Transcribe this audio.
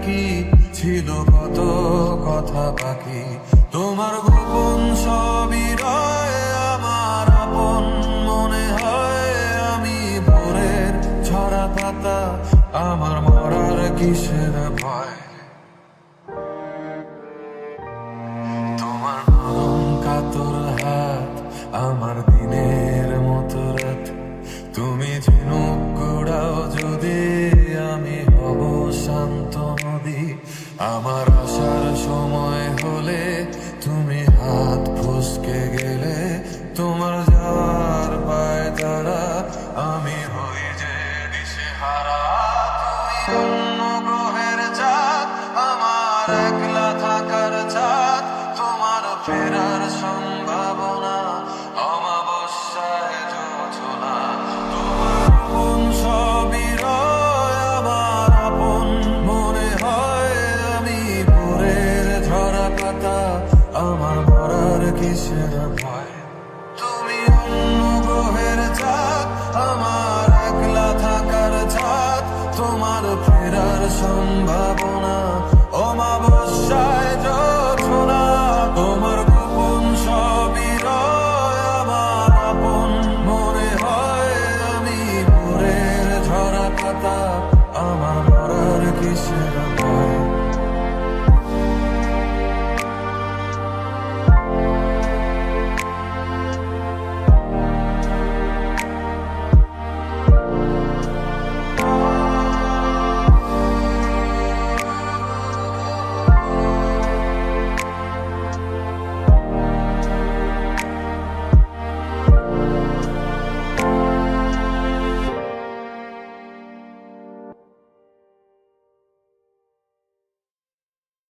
থাকি ছিল কত কথা বাকি? তোমার গোপন সবই রয় আমার আপন মনে হয় আমি ভোরের ছড়া পাতা, আমার মরার কিসের ভয়? তোমার নরম কাতর হাত, আমার দিনের মতো রাত। তুমি ঝিনুক যদি আমি হব শান্ত। আমার আসার সময় হলে তুমি হাত ফুসকে গেলে তোমার যাওয়ার পায় তারা আমি হই যে দিশে হারা অন্য গ্রহের চাঁদ, আমার একলা থাকার চাঁদ, তোমার ফেরার সম্ভাবনা কিসের ভয়? তুমি অন্য গ্রহের চাঁদ আমার একলা থাকার চাঁদ তোমার ফেরার সম্ভাবনা অমাবস্যায় যোজনা তোমার গোপন সবই আমার আপন মনে হয় আমি ভোরের ঝরা পাতা, আমার মরার কিসের